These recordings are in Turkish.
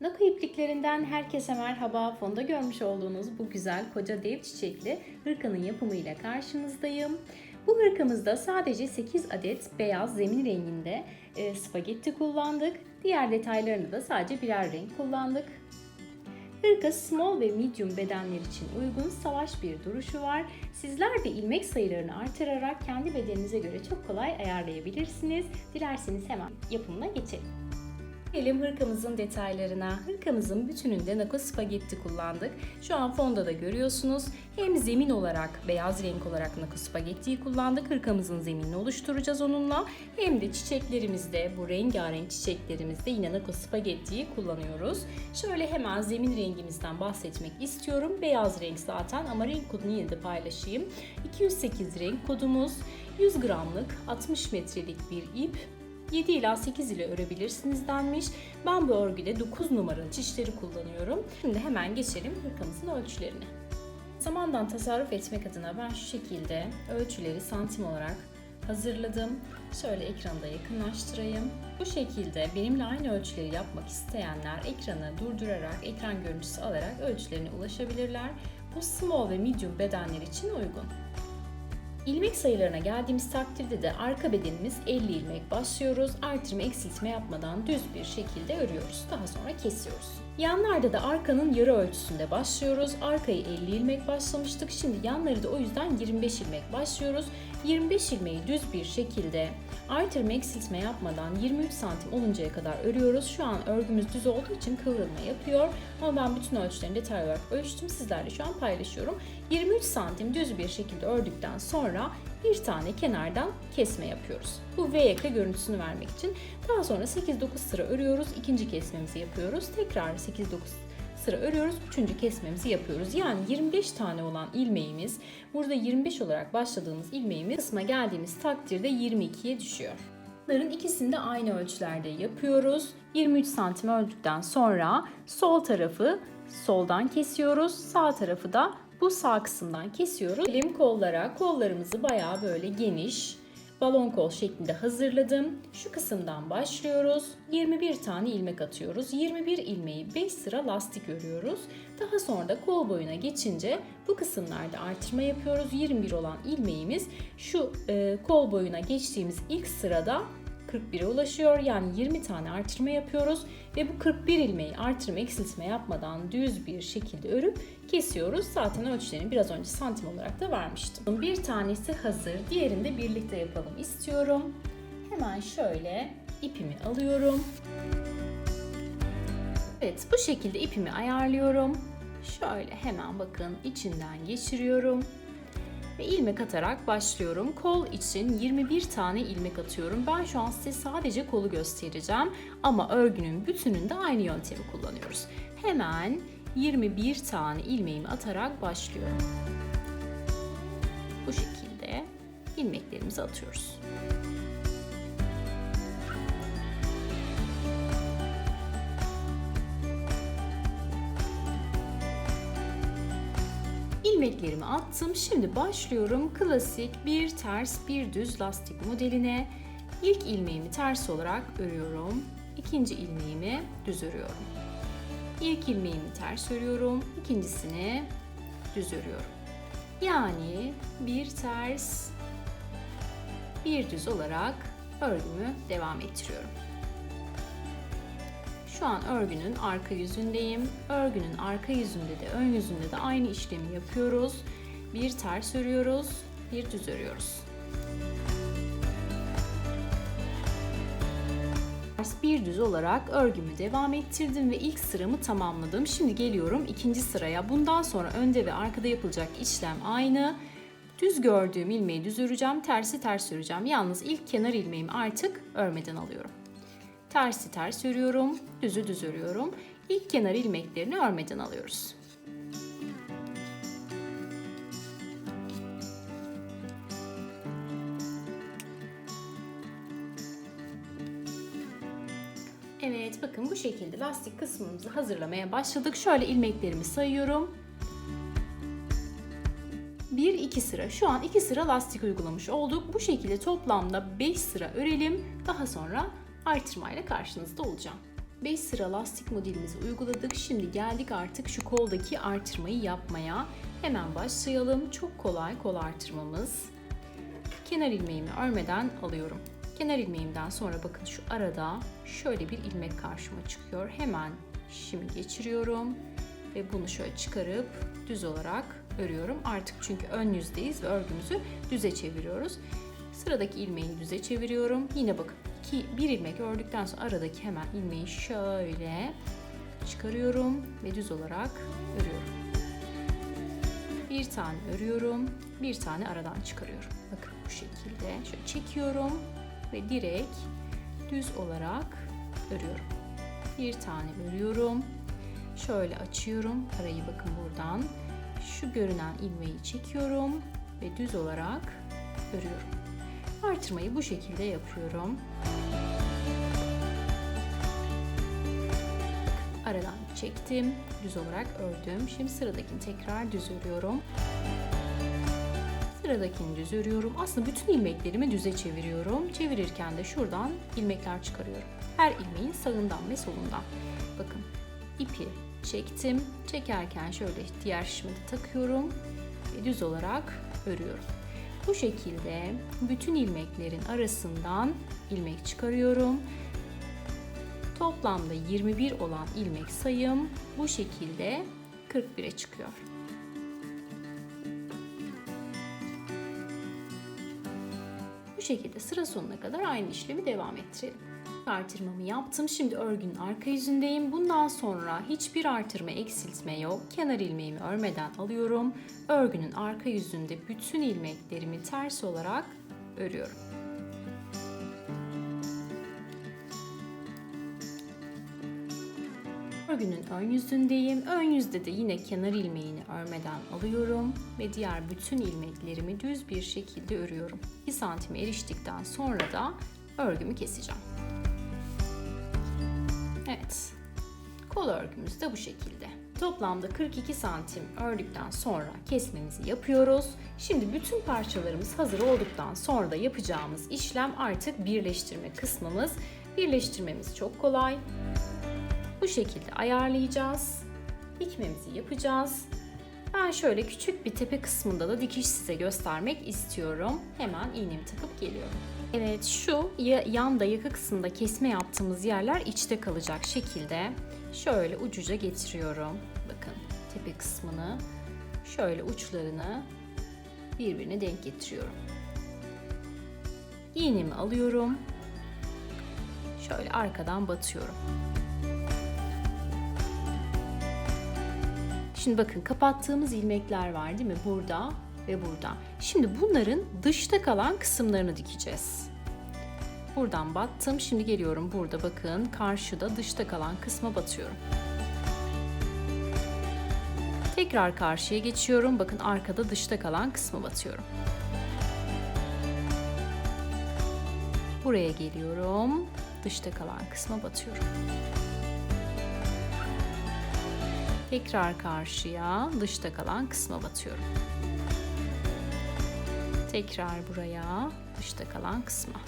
Nako ipliklerinden herkese merhaba. Fonda görmüş olduğunuz bu güzel koca dev çiçekli hırkanın yapımıyla karşınızdayım. Bu hırkamızda sadece 8 adet beyaz zemin renginde e, spagetti kullandık. Diğer detaylarını da sadece birer renk kullandık. Hırka small ve medium bedenler için uygun savaş bir duruşu var. Sizler de ilmek sayılarını artırarak kendi bedeninize göre çok kolay ayarlayabilirsiniz. Dilerseniz hemen yapımına geçelim. Gelelim hırkamızın detaylarına. Hırkamızın bütününde nako spagetti kullandık. Şu an fonda da görüyorsunuz. Hem zemin olarak, beyaz renk olarak nako spagettiyi kullandık. Hırkamızın zeminini oluşturacağız onunla. Hem de çiçeklerimizde, bu rengarenk çiçeklerimizde yine nako spagettiyi kullanıyoruz. Şöyle hemen zemin rengimizden bahsetmek istiyorum. Beyaz renk zaten ama renk kodunu yine de paylaşayım. 208 renk kodumuz, 100 gramlık 60 metrelik bir ip, 7 ila 8 ile örebilirsiniz denmiş. Ben bu örgüde 9 numaralı çişleri kullanıyorum. Şimdi hemen geçelim hırkamızın ölçülerine. Zamandan tasarruf etmek adına ben şu şekilde ölçüleri santim olarak hazırladım. Şöyle ekranda yakınlaştırayım. Bu şekilde benimle aynı ölçüleri yapmak isteyenler ekranı durdurarak, ekran görüntüsü alarak ölçülerine ulaşabilirler. Bu small ve medium bedenler için uygun. İlmek sayılarına geldiğimiz takdirde de arka bedenimiz 50 ilmek başlıyoruz. Artırma eksiltme yapmadan düz bir şekilde örüyoruz. Daha sonra kesiyoruz. Yanlarda da arkanın yarı ölçüsünde başlıyoruz. Arkayı 50 ilmek başlamıştık. Şimdi yanları da o yüzden 25 ilmek başlıyoruz. 25 ilmeği düz bir şekilde artırma eksiltme yapmadan 23 santim oluncaya kadar örüyoruz. Şu an örgümüz düz olduğu için kıvrılma yapıyor. Ama ben bütün ölçülerini detaylı olarak ölçtüm. Sizlerle şu an paylaşıyorum. 23 santim düz bir şekilde ördükten sonra bir tane kenardan kesme yapıyoruz. Bu V yaka görüntüsünü vermek için. Daha sonra 8-9 sıra örüyoruz. ikinci kesmemizi yapıyoruz. Tekrar 8-9 sıra örüyoruz. Üçüncü kesmemizi yapıyoruz. Yani 25 tane olan ilmeğimiz, burada 25 olarak başladığımız ilmeğimiz kısma geldiğimiz takdirde 22'ye düşüyor. Bunların ikisini de aynı ölçülerde yapıyoruz. 23 santim ördükten sonra sol tarafı soldan kesiyoruz. Sağ tarafı da bu sağ kısımdan kesiyoruz. Elim kollara, kollarımızı bayağı böyle geniş, balon kol şeklinde hazırladım. Şu kısımdan başlıyoruz. 21 tane ilmek atıyoruz. 21 ilmeği 5 sıra lastik örüyoruz. Daha sonra da kol boyuna geçince bu kısımlarda artırma yapıyoruz. 21 olan ilmeğimiz şu e, kol boyuna geçtiğimiz ilk sırada 41'e ulaşıyor. Yani 20 tane artırma yapıyoruz ve bu 41 ilmeği artırma eksiltme yapmadan düz bir şekilde örüp kesiyoruz. Zaten ölçülerini biraz önce santim olarak da vermiştim. Bir tanesi hazır, diğerini de birlikte yapalım istiyorum. Hemen şöyle ipimi alıyorum. Evet bu şekilde ipimi ayarlıyorum. Şöyle hemen bakın içinden geçiriyorum ve ilmek atarak başlıyorum. Kol için 21 tane ilmek atıyorum. Ben şu an size sadece kolu göstereceğim ama örgünün bütününde aynı yöntemi kullanıyoruz. Hemen 21 tane ilmeğimi atarak başlıyorum. Bu şekilde ilmeklerimizi atıyoruz. İlmeklerimi attım. Şimdi başlıyorum klasik bir ters bir düz lastik modeline. İlk ilmeğimi ters olarak örüyorum. İkinci ilmeğimi düz örüyorum. İlk ilmeğimi ters örüyorum. ikincisini düz örüyorum. Yani bir ters bir düz olarak örgümü devam ettiriyorum. Şu an örgünün arka yüzündeyim. Örgünün arka yüzünde de ön yüzünde de aynı işlemi yapıyoruz. Bir ters örüyoruz, bir düz örüyoruz. Ters bir düz olarak örgümü devam ettirdim ve ilk sıramı tamamladım. Şimdi geliyorum ikinci sıraya. Bundan sonra önde ve arkada yapılacak işlem aynı. Düz gördüğüm ilmeği düz öreceğim, tersi ters öreceğim. Yalnız ilk kenar ilmeğimi artık örmeden alıyorum. Tersi ters örüyorum, düzü düz örüyorum. İlk kenar ilmeklerini örmeden alıyoruz. Evet bakın bu şekilde lastik kısmımızı hazırlamaya başladık. Şöyle ilmeklerimi sayıyorum. 1 2 sıra. Şu an 2 sıra lastik uygulamış olduk. Bu şekilde toplamda 5 sıra örelim. Daha sonra artırmayla karşınızda olacağım. 5 sıra lastik modelimizi uyguladık. Şimdi geldik artık şu koldaki artırmayı yapmaya. Hemen başlayalım. Çok kolay kol artırmamız. Kenar ilmeğimi örmeden alıyorum. Kenar ilmeğimden sonra bakın şu arada şöyle bir ilmek karşıma çıkıyor. Hemen şimdi geçiriyorum ve bunu şöyle çıkarıp düz olarak örüyorum. Artık çünkü ön yüzdeyiz ve örgümüzü düze çeviriyoruz. Sıradaki ilmeği düze çeviriyorum. Yine bakın iki, bir ilmek ördükten sonra aradaki hemen ilmeği şöyle çıkarıyorum ve düz olarak örüyorum. Bir tane örüyorum, bir tane aradan çıkarıyorum. Bakın bu şekilde şöyle çekiyorum ve direkt düz olarak örüyorum. Bir tane örüyorum. Şöyle açıyorum. Arayı bakın buradan. Şu görünen ilmeği çekiyorum ve düz olarak örüyorum. Artırmayı bu şekilde yapıyorum. Aradan çektim, düz olarak ördüm. Şimdi sıradakini tekrar düz örüyorum. Sıradakini düz örüyorum. Aslında bütün ilmeklerimi düze çeviriyorum. Çevirirken de şuradan ilmekler çıkarıyorum. Her ilmeğin sağından ve solundan. Bakın ipi çektim. Çekerken şöyle diğer şişime de takıyorum ve düz olarak örüyorum. Bu şekilde bütün ilmeklerin arasından ilmek çıkarıyorum. Toplamda 21 olan ilmek sayım bu şekilde 41'e çıkıyor. Bu şekilde sıra sonuna kadar aynı işlemi devam ettirelim. Artırmamı yaptım. Şimdi örgünün arka yüzündeyim. Bundan sonra hiçbir artırma eksiltme yok. Kenar ilmeğimi örmeden alıyorum. Örgünün arka yüzünde bütün ilmeklerimi ters olarak örüyorum. Örgünün ön yüzündeyim. Ön yüzde de yine kenar ilmeğini örmeden alıyorum ve diğer bütün ilmeklerimi düz bir şekilde örüyorum. 2 santime eriştikten sonra da örgümü keseceğim. Evet. Kol örgümüz de bu şekilde. Toplamda 42 santim ördükten sonra kesmemizi yapıyoruz. Şimdi bütün parçalarımız hazır olduktan sonra da yapacağımız işlem artık birleştirme kısmımız. Birleştirmemiz çok kolay. Bu şekilde ayarlayacağız. Dikmemizi yapacağız. Ben şöyle küçük bir tepe kısmında da dikiş size göstermek istiyorum. Hemen iğnemi takıp geliyorum. Evet şu yanda yaka kısmında kesme yaptığımız yerler içte kalacak şekilde şöyle ucuca getiriyorum. Bakın tepe kısmını şöyle uçlarını birbirine denk getiriyorum. İğnemi alıyorum. Şöyle arkadan batıyorum. Şimdi bakın kapattığımız ilmekler var değil mi? Burada ve burada. Şimdi bunların dışta kalan kısımlarını dikeceğiz. Buradan battım. Şimdi geliyorum burada bakın karşıda dışta kalan kısma batıyorum. Tekrar karşıya geçiyorum. Bakın arkada dışta kalan kısma batıyorum. Buraya geliyorum. Dışta kalan kısma batıyorum. Tekrar karşıya dışta kalan kısma batıyorum. Tekrar buraya dışta kalan kısma.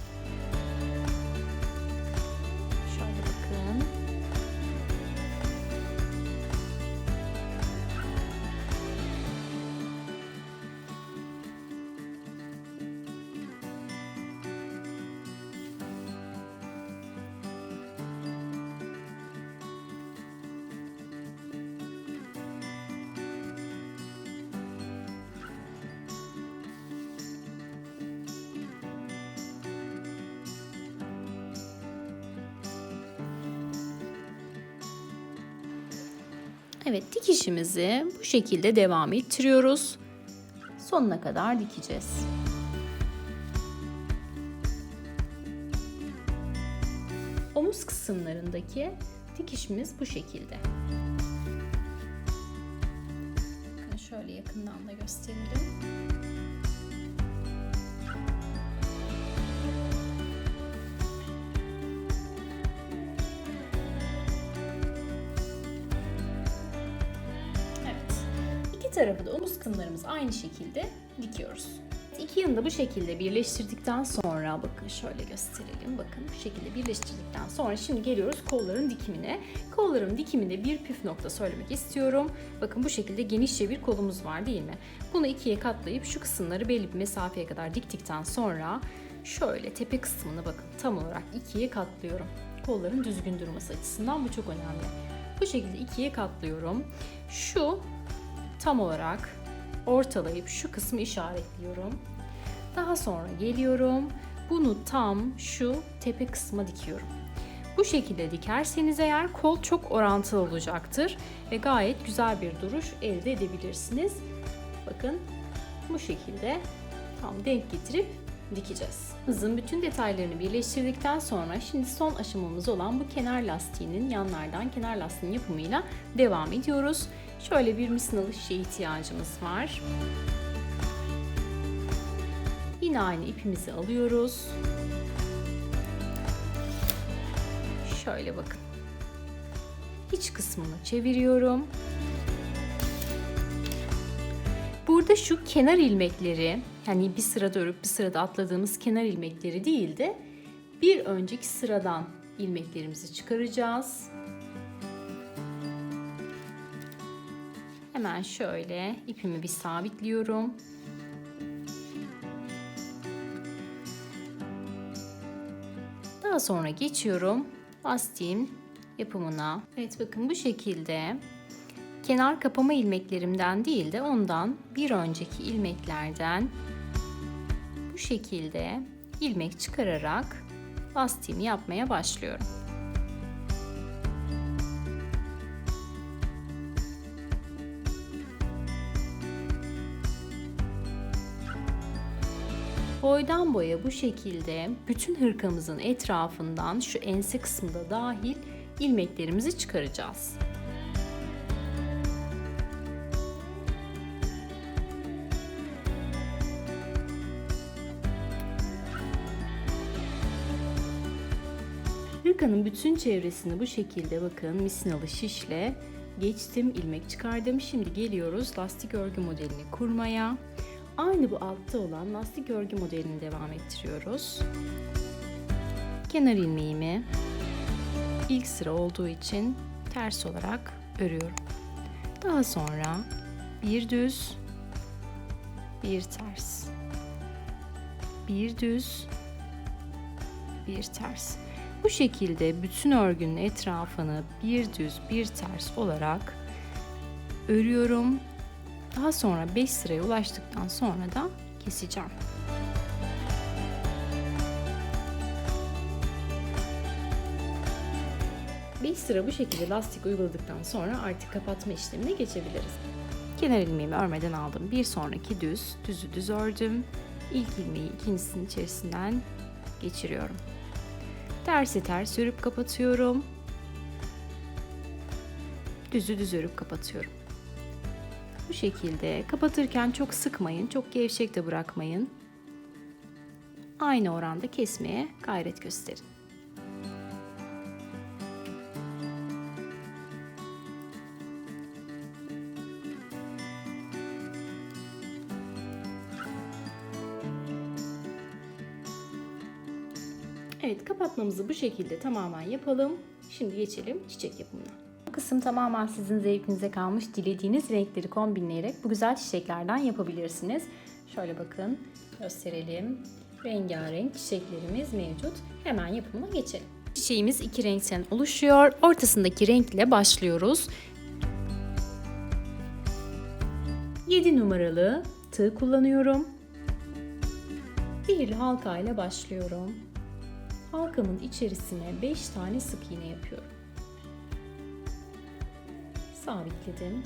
Evet dikişimizi bu şekilde devam ettiriyoruz. Sonuna kadar dikeceğiz. Omuz kısımlarındaki dikişimiz bu şekilde. Şöyle yakından da gösterelim. Tarafı da omuz kısımlarımızı aynı şekilde dikiyoruz. iki yanı da bu şekilde birleştirdikten sonra bakın şöyle gösterelim. Bakın bu şekilde birleştirdikten sonra şimdi geliyoruz kolların dikimine. Kolların dikiminde bir püf nokta söylemek istiyorum. Bakın bu şekilde genişçe bir kolumuz var değil mi? Bunu ikiye katlayıp şu kısımları belli bir mesafeye kadar diktikten sonra şöyle tepe kısmını bakın tam olarak ikiye katlıyorum. Kolların düzgün durması açısından bu çok önemli. Bu şekilde ikiye katlıyorum. Şu tam olarak ortalayıp şu kısmı işaretliyorum. Daha sonra geliyorum. Bunu tam şu tepe kısma dikiyorum. Bu şekilde dikerseniz eğer kol çok orantılı olacaktır ve gayet güzel bir duruş elde edebilirsiniz. Bakın bu şekilde tam denk getirip dikeceğiz. Hızın bütün detaylarını birleştirdikten sonra şimdi son aşamamız olan bu kenar lastiğinin yanlardan kenar lastiğinin yapımıyla devam ediyoruz. Şöyle bir misinalı şişe ihtiyacımız var. Yine aynı ipimizi alıyoruz. Şöyle bakın. İç kısmını çeviriyorum. Burada şu kenar ilmekleri yani bir sırada örüp bir sırada atladığımız kenar ilmekleri değil de bir önceki sıradan ilmeklerimizi çıkaracağız. Hemen şöyle ipimi bir sabitliyorum. Daha sonra geçiyorum lastiğin yapımına. Evet bakın bu şekilde kenar kapama ilmeklerimden değil de ondan bir önceki ilmeklerden bu şekilde ilmek çıkararak lastiğimi yapmaya başlıyorum. Boydan boya bu şekilde bütün hırkamızın etrafından şu ense kısmında dahil ilmeklerimizi çıkaracağız. Hırkanın bütün çevresini bu şekilde bakın misinalı şişle geçtim, ilmek çıkardım. Şimdi geliyoruz lastik örgü modelini kurmaya. Aynı bu altta olan lastik örgü modelini devam ettiriyoruz. Kenar ilmeğimi ilk sıra olduğu için ters olarak örüyorum. Daha sonra bir düz, bir ters, bir düz, bir ters. Bu şekilde bütün örgünün etrafını bir düz, bir ters olarak örüyorum daha sonra 5 sıraya ulaştıktan sonra da keseceğim. Bir sıra bu şekilde lastik uyguladıktan sonra artık kapatma işlemine geçebiliriz. Kenar ilmeğimi örmeden aldım. Bir sonraki düz, düzü düz ördüm. İlk ilmeği ikincisinin içerisinden geçiriyorum. Tersi ters örüp kapatıyorum. Düzü düz örüp kapatıyorum. Bu şekilde kapatırken çok sıkmayın, çok gevşek de bırakmayın. Aynı oranda kesmeye gayret gösterin. Evet kapatmamızı bu şekilde tamamen yapalım. Şimdi geçelim çiçek yapımına. Bu kısım tamamen sizin zevkinize kalmış. Dilediğiniz renkleri kombinleyerek bu güzel çiçeklerden yapabilirsiniz. Şöyle bakın gösterelim. Rengarenk çiçeklerimiz mevcut. Hemen yapımına geçelim. Çiçeğimiz iki renkten oluşuyor. Ortasındaki renkle başlıyoruz. 7 numaralı tığ kullanıyorum. Bir halka ile başlıyorum. Halkamın içerisine 5 tane sık iğne yapıyorum sabitledim.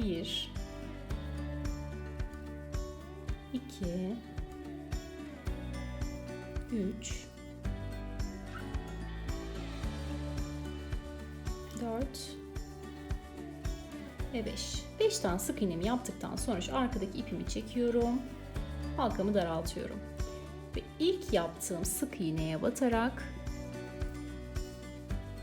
1 2 3 4 ve 5. 5 tane sık iğnemi yaptıktan sonra şu arkadaki ipimi çekiyorum. Halkamı daraltıyorum. Ve ilk yaptığım sık iğneye batarak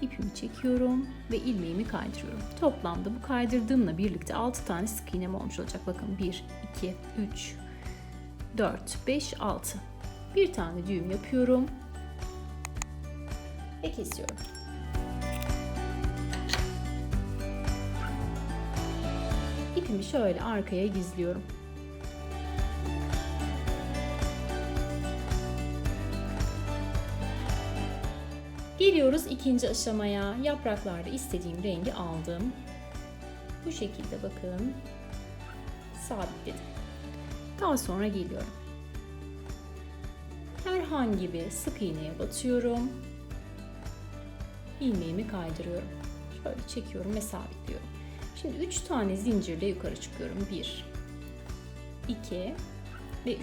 ipimi çekiyorum ve ilmeğimi kaydırıyorum. Toplamda bu kaydırdığımla birlikte 6 tane sık iğnem olmuş olacak. Bakın 1, 2, 3, 4, 5, 6. Bir tane düğüm yapıyorum ve kesiyorum. İpimi şöyle arkaya gizliyorum. Geliyoruz ikinci aşamaya. Yapraklarda istediğim rengi aldım. Bu şekilde bakın. Sabitledim. Daha sonra geliyorum. Herhangi bir sık iğneye batıyorum. İlmeğimi kaydırıyorum. Şöyle çekiyorum ve sabitliyorum. Şimdi 3 tane zincirle yukarı çıkıyorum. 1 2 ve 3.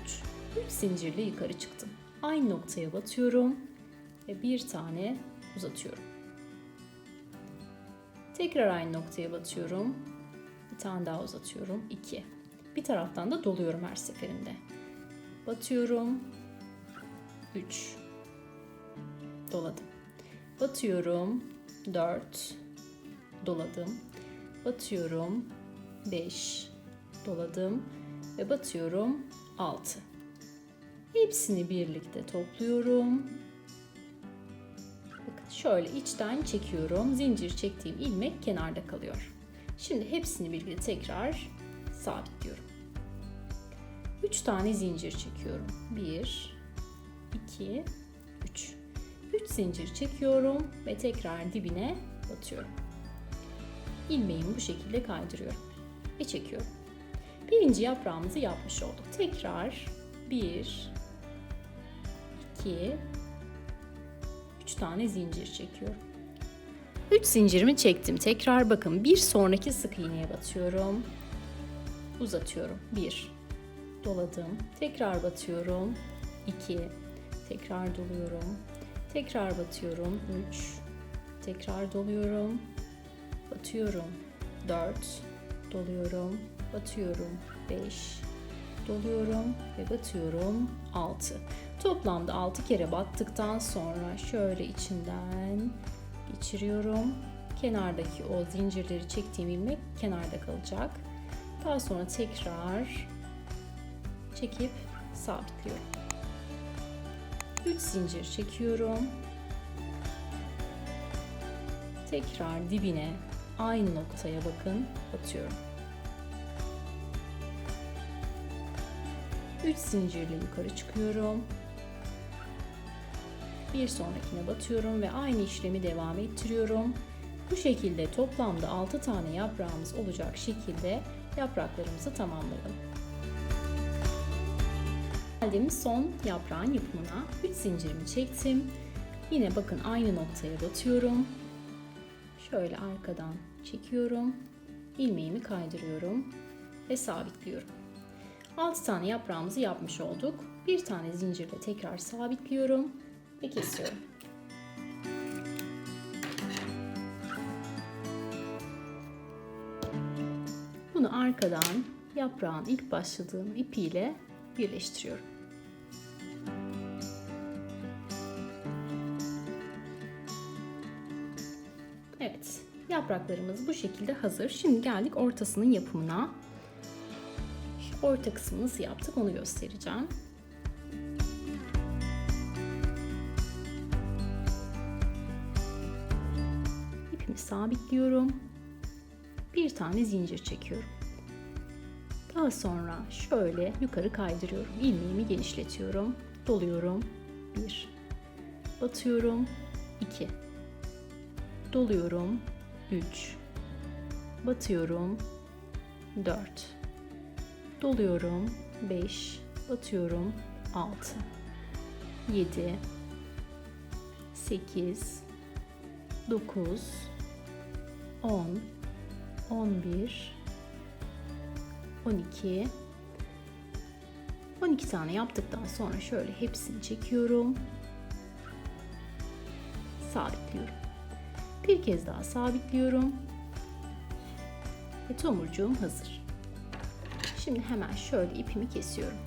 3 zincirle yukarı çıktım. Aynı noktaya batıyorum ve bir tane uzatıyorum. Tekrar aynı noktaya batıyorum. Bir tane daha uzatıyorum. 2. Bir taraftan da doluyorum her seferinde. Batıyorum. 3. Doladım. Batıyorum. 4. Doladım. Batıyorum. 5. Doladım ve batıyorum. 6. Hepsini birlikte topluyorum. Şöyle içten çekiyorum. Zincir çektiğim ilmek kenarda kalıyor. Şimdi hepsini birlikte tekrar sabitliyorum. 3 tane zincir çekiyorum. 1 2 3 3 zincir çekiyorum ve tekrar dibine batıyorum. İlmeğimi bu şekilde kaydırıyorum ve çekiyorum. Birinci yaprağımızı yapmış olduk. Tekrar 1 2 3 tane zincir çekiyorum. 3 zincirimi çektim. Tekrar bakın bir sonraki sık iğneye batıyorum. Uzatıyorum. 1 doladım. Tekrar batıyorum. 2 tekrar doluyorum. Tekrar batıyorum. 3 tekrar doluyorum. Batıyorum. 4 doluyorum. Batıyorum. 5 doluyorum ve batıyorum 6. Toplamda 6 kere battıktan sonra şöyle içinden geçiriyorum. Kenardaki o zincirleri çektiğim ilmek kenarda kalacak. Daha sonra tekrar çekip sabitliyorum. 3 zincir çekiyorum. Tekrar dibine aynı noktaya bakın batıyorum. 3 zincirle yukarı çıkıyorum. Bir sonrakine batıyorum ve aynı işlemi devam ettiriyorum. Bu şekilde toplamda 6 tane yaprağımız olacak şekilde yapraklarımızı tamamlayalım. Geldim son yaprağın yapımına. 3 zincirimi çektim. Yine bakın aynı noktaya batıyorum. Şöyle arkadan çekiyorum. ilmeğimi kaydırıyorum ve sabitliyorum. 6 tane yaprağımızı yapmış olduk. Bir tane zincirle tekrar sabitliyorum ve kesiyorum. Bunu arkadan yaprağın ilk başladığım ipiyle birleştiriyorum. Evet, yapraklarımız bu şekilde hazır. Şimdi geldik ortasının yapımına. Orta kısmını yaptık onu göstereceğim. İpimi sabitliyorum. Bir tane zincir çekiyorum. Daha sonra şöyle yukarı kaydırıyorum. İlmeğimi genişletiyorum. Doluyorum. 1 batıyorum. 2 doluyorum. 3 batıyorum. 4 doluyorum. 5 batıyorum. 6 7 8 9 10 11 12 12 tane yaptıktan sonra şöyle hepsini çekiyorum. Sabitliyorum. Bir kez daha sabitliyorum. Ve tomurcuğum hazır. Şimdi hemen şöyle ipimi kesiyorum.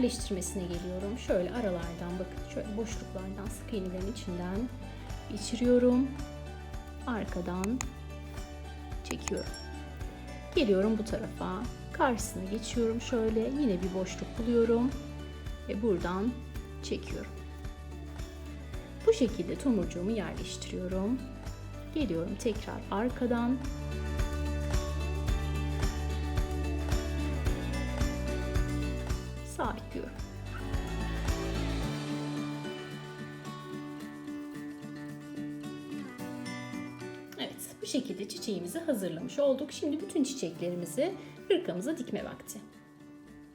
Yerleştirmesine geliyorum. Şöyle aralardan bakın şöyle boşluklardan sık iğnelerin içinden geçiriyorum. Arkadan çekiyorum. Geliyorum bu tarafa. Karşısına geçiyorum şöyle. Yine bir boşluk buluyorum. Ve buradan çekiyorum. Bu şekilde tomurcuğumu yerleştiriyorum. Geliyorum tekrar arkadan. Çiçeğimizi hazırlamış olduk. Şimdi bütün çiçeklerimizi hırkamıza dikme vakti.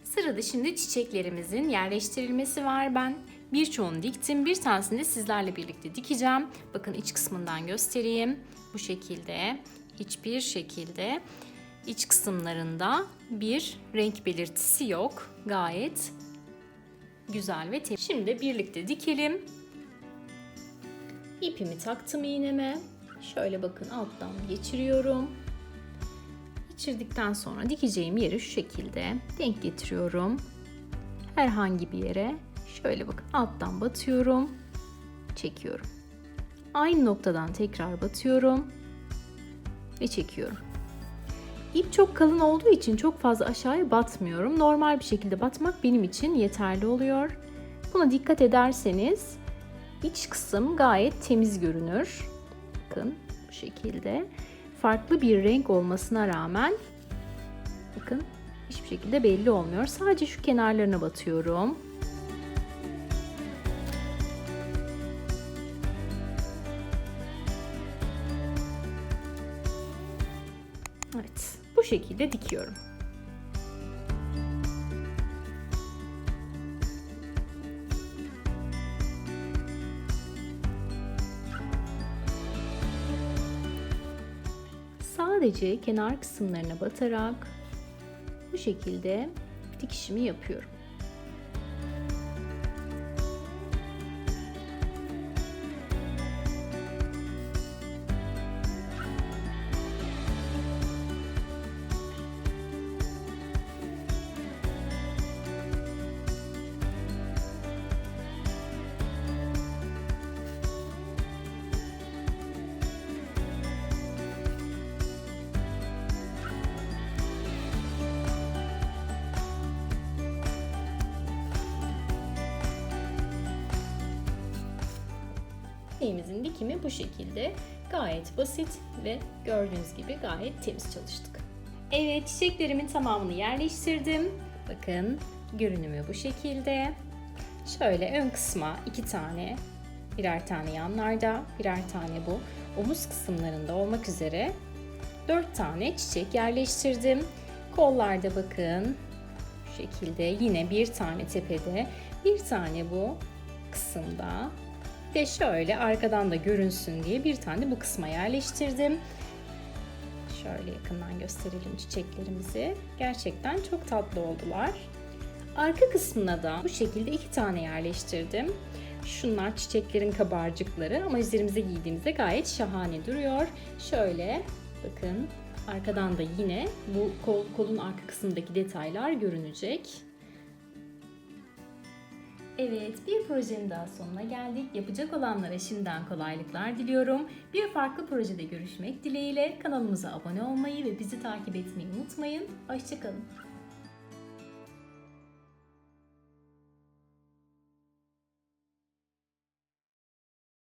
Sırada şimdi çiçeklerimizin yerleştirilmesi var. Ben birçoğunu diktim. Bir tanesini de sizlerle birlikte dikeceğim. Bakın iç kısmından göstereyim. Bu şekilde hiçbir şekilde iç kısımlarında bir renk belirtisi yok. Gayet güzel ve temiz. Şimdi birlikte dikelim. İpimi taktım iğneme. Şöyle bakın alttan geçiriyorum. Geçirdikten sonra dikeceğim yeri şu şekilde denk getiriyorum. Herhangi bir yere şöyle bakın alttan batıyorum. Çekiyorum. Aynı noktadan tekrar batıyorum ve çekiyorum. İp çok kalın olduğu için çok fazla aşağıya batmıyorum. Normal bir şekilde batmak benim için yeterli oluyor. Buna dikkat ederseniz iç kısım gayet temiz görünür. Bakın bu şekilde. Farklı bir renk olmasına rağmen bakın hiçbir şekilde belli olmuyor. Sadece şu kenarlarına batıyorum. Evet, bu şekilde dikiyorum. Sadece kenar kısımlarına batarak bu şekilde dikişimi yapıyorum. Çiçeğimizin dikimi bu şekilde. Gayet basit ve gördüğünüz gibi gayet temiz çalıştık. Evet çiçeklerimin tamamını yerleştirdim. Bakın görünümü bu şekilde. Şöyle ön kısma iki tane, birer tane yanlarda, birer tane bu omuz kısımlarında olmak üzere dört tane çiçek yerleştirdim. Kollarda bakın şekilde yine bir tane tepede, bir tane bu kısımda de şöyle arkadan da görünsün diye bir tane bu kısma yerleştirdim. Şöyle yakından gösterelim çiçeklerimizi. Gerçekten çok tatlı oldular. Arka kısmına da bu şekilde iki tane yerleştirdim. Şunlar çiçeklerin kabarcıkları ama üzerimize giydiğimizde gayet şahane duruyor. Şöyle bakın arkadan da yine bu kol, kolun arka kısmındaki detaylar görünecek. Evet, bir projenin daha sonuna geldik. Yapacak olanlara şimdiden kolaylıklar diliyorum. Bir farklı projede görüşmek dileğiyle kanalımıza abone olmayı ve bizi takip etmeyi unutmayın. Hoşçakalın.